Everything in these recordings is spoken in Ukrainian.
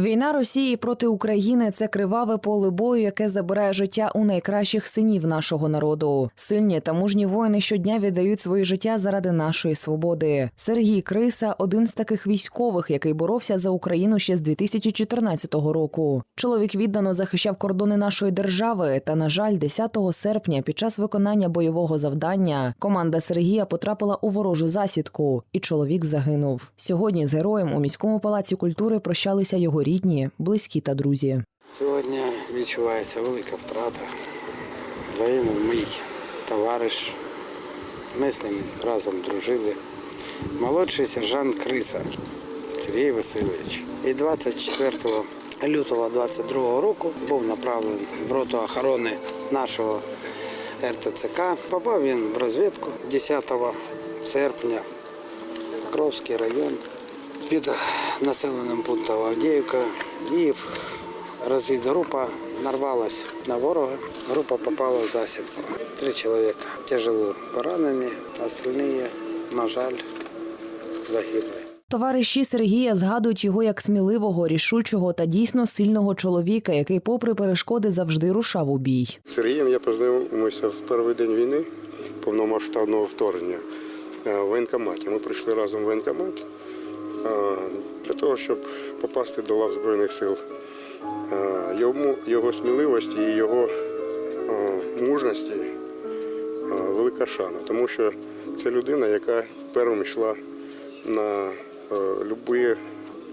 Війна Росії проти України це криваве поле бою, яке забирає життя у найкращих синів нашого народу. Сильні та мужні воїни щодня віддають своє життя заради нашої свободи. Сергій Криса один з таких військових, який боровся за Україну ще з 2014 року. Чоловік віддано захищав кордони нашої держави. Та, на жаль, 10 серпня, під час виконання бойового завдання, команда Сергія потрапила у ворожу засідку, і чоловік загинув. Сьогодні з героєм у міському палаці культури прощалися його рідні, близькі та друзі. Сьогодні відчувається велика втрата. Загинув мій товариш. Ми з ним разом дружили. Молодший сержант Криса Сергій Васильович. І 24 лютого 22 року був направлений в роту охорони нашого РТЦК. Попав він в розвідку 10 серпня, Покровський район під населеним пунктом Авдіївка і розвідгрупа нарвалась на ворога. Група попала в засідку. Три чоловіка тяжело поранені, остальні, на жаль, загибли. Товариші Сергія згадують його як сміливого, рішучого та дійсно сильного чоловіка, який, попри перешкоди, завжди рушав у бій. З Сергієм я познайомився в перший день війни повномасштабного вторгнення е, в воєнкоматі. Ми прийшли разом в воєнкомат е, для того, щоб попасти до лав Збройних сил. Йому, його сміливості і його мужності велика шана, тому що це людина, яка першим йшла на любі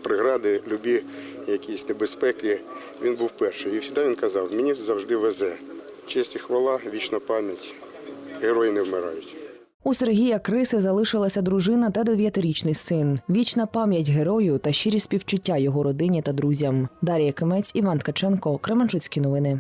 прегради, любі якісь небезпеки. Він був перший. І завжди він казав, мені завжди везе. Честь і хвала, вічна пам'ять. Герої не вмирають. У Сергія Криси залишилася дружина та дев'ятирічний син. Вічна пам'ять герою та щирі співчуття його родині та друзям. Дар'я Кимець, Іван Ткаченко, Кременчуцькі новини.